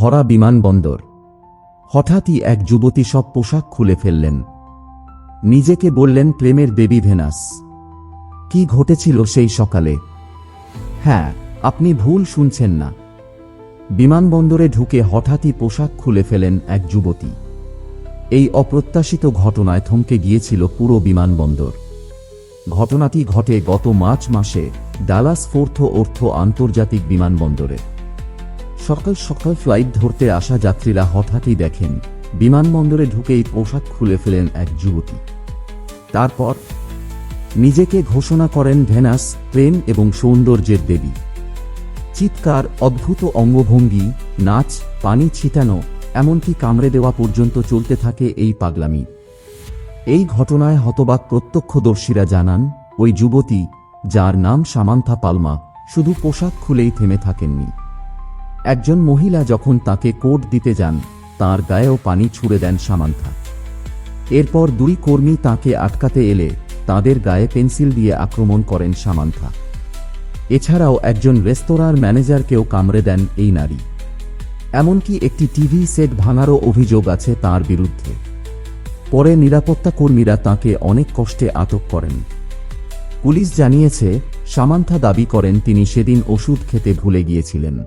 ভরা বিমানবন্দর হঠাৎই এক যুবতী সব পোশাক খুলে ফেললেন। নিজেকে বললেন, প্রেমের দেবী ভেনাস, কি ঘটেছিল সেই সকালে? হ্যাঁ আপনি ভুল শুনছেন না। বিমানবন্দরে ঢুকে হঠাৎই পোশাক খুলে ফেলেন এক যুবতী। এই অপ্রত্যাশিত ঘটনায় থমকে গিয়েছিল পুরো বিমানবন্দর ঘটনাটি ঘটে গত মার্চ মাসে ডালাস ফোর্থ অর্থ আন্তর্জাতিক বিমানবন্দরে সকাল সকাল ফ্লাইট ধরতে আসা যাত্রীরা হঠাৎই দেখেন বিমানবন্দরে ঢুকেই পোশাক খুলে ফেলেন এক যুবতী। তারপর নিজেকে ঘোষণা করেন ভেনাস, প্রেম এবং সৌন্দর্যের দেবী। চিৎকার, অদ্ভুত অঙ্গভঙ্গি, নাচ, পানি ছিটানো, এমনকি কামড়ে দেওয়া পর্যন্ত চলতে থাকে এই পাগলামি। এই ঘটনায় হতবাক প্রত্যক্ষদর্শীরা জানান, ওই যুবতী, যার নাম সামান্থা পালমা, শুধু পোশাক খুলেই থেমে থাকেননি। একজন মহিলা যখন তাকে কোট দিতে যান, তার গায়েও পানি ছুড়ে দেন সামান্থা। এরপর দুই কর্মী তাকে আটকাতে এলে তাদের গায়ে পেন্সিল দিয়ে আক্রমণ করেন সামান্থা। এছাড়াও একজন রেস্তোরাঁর ম্যানেজারকেও কামড়ে দেন এই নারী। এমনকি একটি টিভি সেট ভাঙারও অভিযোগ আছে তার বিরুদ্ধে। পরে নিরাপত্তা কর্মীরা তাকে অনেক কষ্টে আটক করেন। পুলিশ জানিয়েছে, সামান্থা দাবি করেন তিনি সেদিন ওষুধ খেতে ভুলে গিয়েছিলেন।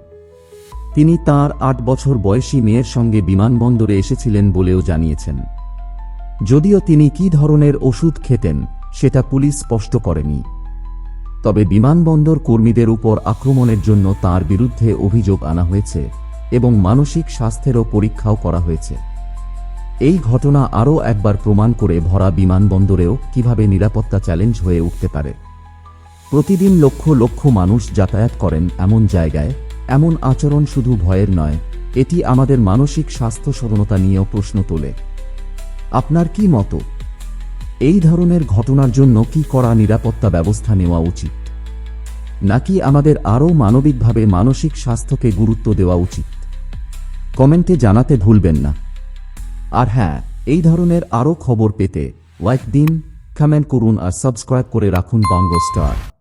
তিনি তার আট বছর বয়সী মেয়ের সঙ্গে বিমানবন্দরে এসেছিলেন বলেও জানিয়েছেন। যদিও তিনি কী ধরনের ওষুধ খেতেন, সেটা পুলিশ স্পষ্ট করেনি। তবে বিমানবন্দর কর্মীদের উপর আক্রমণের জন্য তার বিরুদ্ধে অভিযোগ আনা হয়েছে এবং মানসিক স্বাস্থ্যেরও পরীক্ষাও করা হয়েছে। এই ঘটনা আরও একবার প্রমাণ করে ভরা বিমানবন্দরেও কীভাবে নিরাপত্তা চ্যালেঞ্জ হয়ে উঠতে পারে। প্রতিদিন লক্ষ লক্ষ মানুষ যাতায়াত করেন এমন জায়গায় এমন আচরণ শুধু ভয়ের নয়, এটি আমাদের মানসিক স্বাস্থ্য সরণতা নিয়েও প্রশ্ন তোলে। আপনার কি মতো? এই ধরনের ঘটনার জন্য কি করা নিরাপত্তা ব্যবস্থা নেওয়া উচিত? নাকি আমাদের আরও মানবিকভাবে মানসিক স্বাস্থ্যকে গুরুত্ব দেওয়া উচিত? কমেন্টে জানাতে ভুলবেন না। আর হ্যাঁ এই ধরনের আরও খবর পেতে লাইক দিন, কমেন্ট করুন আর সাবস্ক্রাইব করে রাখুন বঙ্গ স্টার